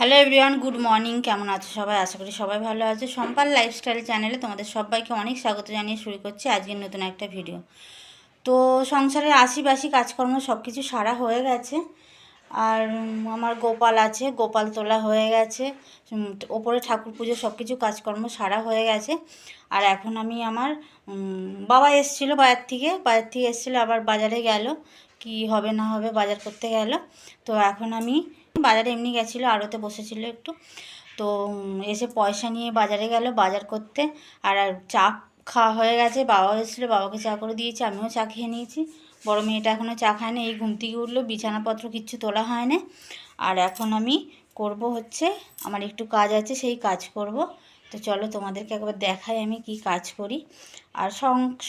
Hello everyone good morning কেমন আছো সবাই? আশা করি সবাই ভালো আছে। সম্পাল লাইফস্টাইল চ্যানেলে তোমাদের সবাইকে অনেক স্বাগত জানিয়ে শুরু করছি আজকের নতুন একটা ভিডিও তো সংসারের আশিবাসি কাজকর্ম সব কিছু সারা হয়ে গেছে। আর আমার গোপাল আছে, গোপাল তোলা হয়ে গেছে। ওপরে ঠাকুর পুজো সব কিছু কাজকর্ম সারা হয়ে গেছে। আর এখন আমি আমার বাবা এসেছিল বাজার থেকে। বাজার থেকে এসেছিল, আবার বাজারে গেল। কি হবে না হবে বাজার করতে গেল। তো এখন আমি বাজারে এমনি গেছিল, আড়তে বসেছিল একটু। তো এসে পয়সা নিয়ে বাজারে গেল, বাজার করতে। আর চা খাওয়া হয়ে গেছে বাবা এসেছিল, বাবাকে চা করে দিয়েছি, আমিও চা খেয়ে নিয়েছি। বড় মেয়েটা এখনও চা খায়নি এই ঘুম থেকে উঠল, বিছানাপত্র কিচ্ছু তোলা হয় না। আর এখন আমি করব হচ্ছে, আমার একটু কাজ আছে, সেই কাজ করব। তো চলো তোমাদেরকে একবার দেখাই আমি কি কাজ করি। আর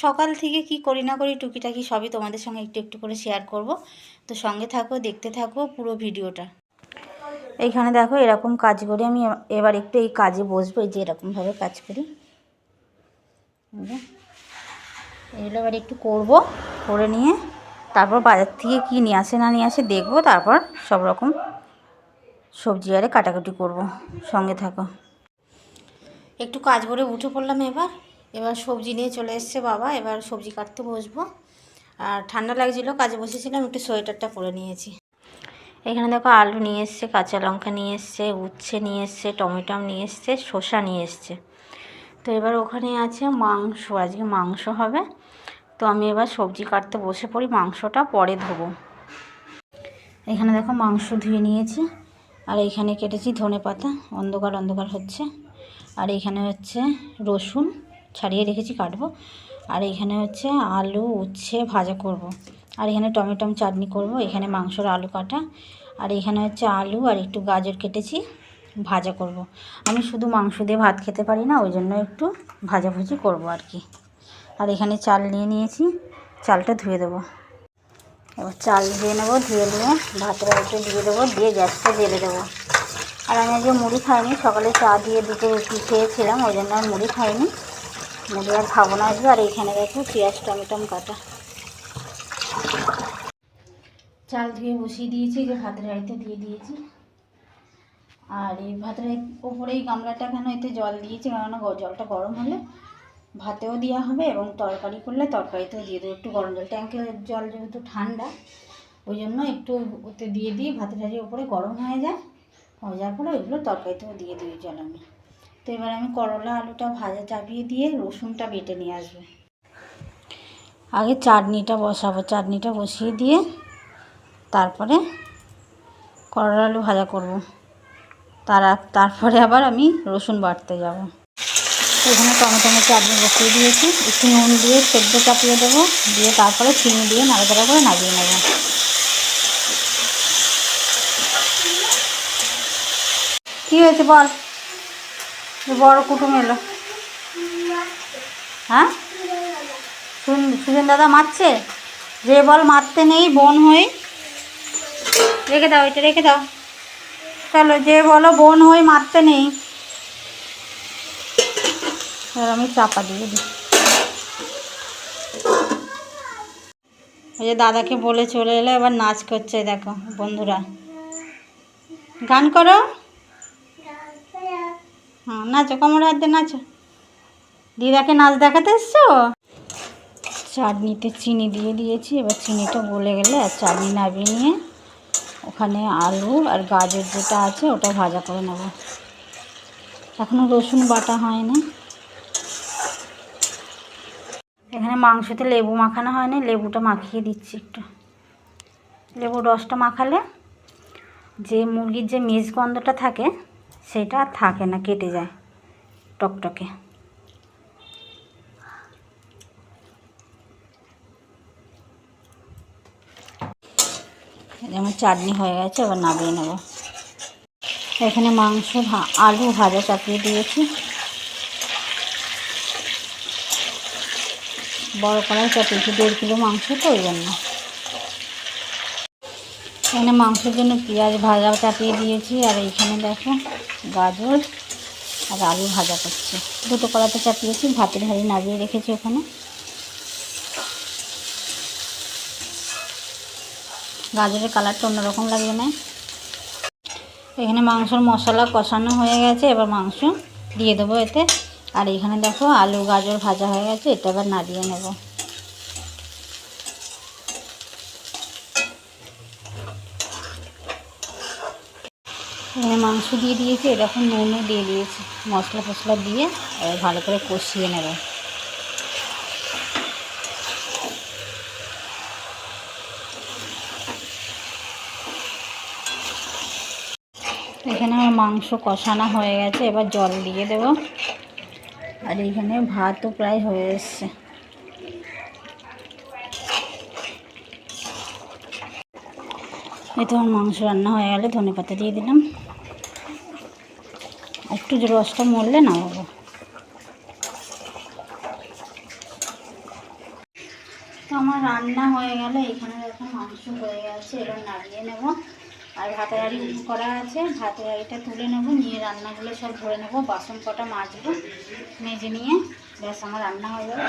সকাল থেকে কি করি না করি, টুকিটাকি সবই তোমাদের সঙ্গে একটু একটু করে শেয়ার করব। তো সঙ্গে থাকো, দেখতে থাকো পুরো ভিডিওটা। এইখানে দেখো এরকম কাজ করি আমি এবার একটু এই কাজে বসবো, এই যে এরকমভাবে কাজ করি। এগুলো এবার একটু করব, করে নিয়ে তারপর বাজার থেকে কি নিয়ে আসে না নিয়ে আসে দেখব, তারপর সব রকম সবজি আরে কাটাকুটি করব, সঙ্গে থাকো। একটু কাজ করে উঠে পড়লাম এবার এবার সবজি নিয়ে চলে এসছে বাবা, এবার সবজি কাটতে বসবো। আর ঠান্ডা লাগছিল, কাজে বসেছিলাম, একটু সোয়েটারটা পরে নিয়েছি। এখানে দেখো আলু নিয়ে এসছে, কাঁচা লঙ্কা নিয়ে এসছে, উচ্ছে নিয়ে এসছে, টমেটো নিয়ে এসছে, শসা নিয়ে এসছে। তো এবার ওখানে আছে মাংস, আজকে মাংস হবে। তো আমি এবার সবজি কাটতে বসে পড়ি, মাংসটা পরে ধোবো। এখানে দেখো মাংস ধুয়ে নিয়েছি, আর এইখানে কেটেছি ধনে পাতা, অন্ধকার অন্ধকার হচ্ছে। আর এইখানে হচ্ছে রসুন, ছাড়িয়ে রেখেছি কাটবো। আর এখানে হচ্ছে আলু, উচ্ছে ভাজা করব। আর এখানে টমেটম চাটনি করব, এখানে মাংসর আলু কাটা। আর এখানে হচ্ছে আলু আর একটু গাজর কেটেছি, ভাজা করব। আমি শুধু মাংস দিয়ে ভাত খেতে পারি না, ওই জন্য একটু ভাজাভুজি করব আর কি। আর এখানে চাল নিয়ে নিয়েছি, চালটা ধুয়ে দেবো। এবার চাল ধুয়ে নেব, ধুয়ে নিয়ে ভাতের আলুটা দিয়ে দেবো, দিয়ে গ্যাসটা জ্বেলে দেবো। আর আমি আজকে মুড়ি খাইনি, সকালে চা দিয়ে দুটো রুটি খেয়েছিলাম, ওই জন্য আর মুড়ি খাইনি। আর খাব না আজকে, আর এইখানে দেখো পেঁয়াজ টমেটম কাটা। চাল ধুয়ে বসিয়ে দিয়েছি যে ভাতের হাঁড়িতে দিয়ে দিয়েছি। আর এই ভাতের ওপরে এই গামলাটা কেন এতে জল দিয়েছি, কেননা জলটা গরম হলে ভাতেও দেওয়া হবে এবং তরকারি করলে তরকারিতেও দিয়ে দেবো। একটু গরম জল ট্যাঙ্কের জল যেহেতু ঠান্ডা, ওই জন্য একটু ওতে দিয়ে দিই, ভাতের হাঁড়ির ওপরে গরম হয়ে যায়, হয়ে যাওয়ার পরে ওইগুলো তরকারিতেও দিয়ে দিই জল আমি। তো এবার আমি করলা আলুটা ভাজা চাপিয়ে দিয়ে রসুনটা বেটে নিয়ে আসব। আগে চাটনিটা বসাবো, চাটনিটা বসিয়ে দিয়ে তারপরে করলা আলু ভাজা করব। তার তারপরে আবার আমি রসুন বাটতে যাব। এখানে টমেটোমের চাটনি বসিয়ে দিয়েছি। একটু নুন দিয়ে সেদ্ধ চাপিয়ে দেবো। দিয়ে তারপরে চিনি দিয়ে নাড়াচাড়া করে নামিয়ে নেব। কী হয়েছে বল? বড় কুটুম এলো। হ্যাঁ? সুজন দাদা মারছে? যে বল মারতে নেই, বোন হয়ে রেখে দাও, এটা রেখে দাও। চলো, যে বলো বোন হয়ে মারতে নেই। আমি চাপা দিয়ে দিই। ওই যে দাদাকে বলে চলে এলো, এবার নাচ করছে, দেখো, বন্ধুরা। গান করো। হ্যাঁ নাচো কোমর হাত দিয়ে নাচো। দিদাকে নাচ দেখাতে এসছো? চাটনিতে চিনি দিয়ে দিয়েছি, এবার চিনিটা গলে গেলে আর চাটনি নামিয়ে নিয়ে ওখানে আলু আর গাজর যেটা আছে ওটা ভাজা করে নেব। এখনও রসুন বাটা হয়নি। এখানে মাংসতে লেবু মাখানো হয়নি, লেবুটা মাখিয়ে দিচ্ছি একটু। লেবুর রসটা মাখালে যে মুরগির যে মেজ গন্ধটা থাকে সেটা থাকে না, কেটে যায় টকটকে। যেমন চাটনি হয়ে গেছে, এবার নামিয়ে নেব। এখানে মাংস আলু ভাজা চাপিয়ে দিয়েছি। বড় কড়াই চাপিয়েছি, দেড় কিলো মাংস তো ওই জন্য। এখানে মাংসের জন্য পেঁয়াজ ভাজা চাপিয়ে দিয়েছি, আর এইখানে দেখো গাজর আর আলু ভাজা করছি। দুটো কড়াতে চাপিয়েছি, ভাতের হাঁড়ি নামিয়ে রেখেছি ওখানে। গাজরের কালারটা অন্যরকম লাগবে না। এখানে মাংসর মশলা কষানো হয়ে গেছে, এবার মাংস দিয়ে দেবো এতে। আর এখানে দেখো আলু গাজর ভাজা হয়ে গেছে, এটা এবার নাড়িয়ে নেব। এখানে মাংস দিয়ে দিয়েছি, এরকম নুনও দিয়ে দিয়েছি। মশলা ফসলা দিয়ে, এবার ভালো করে কষিয়ে নেব। এখানে আমার মাংস কষানো হয়ে গেছে, এবার জল দিয়ে দেব। আর এইখানে ভাতও প্রায় হয়ে এসছে। এই তো মাংস রান্না হয়ে গেলে, ধনে পাতা দিয়ে দিলাম। একটু রসটা মরলে নামাবো তো আমার রান্না হয়ে গেল, এখানে দেখো মাংস হয়ে গেছে, এবার নাড়িয়ে নেব। আর ভাতের হাঁড়ি করা আছে, ভাতের হাঁড়িটা তুলে নেব, নিয়ে রান্নাগুলো সব ধরে নেব, বাসন কটা মাজবো, মেজে নিয়ে। ব্যাস, আমার রান্না হয়ে যাবে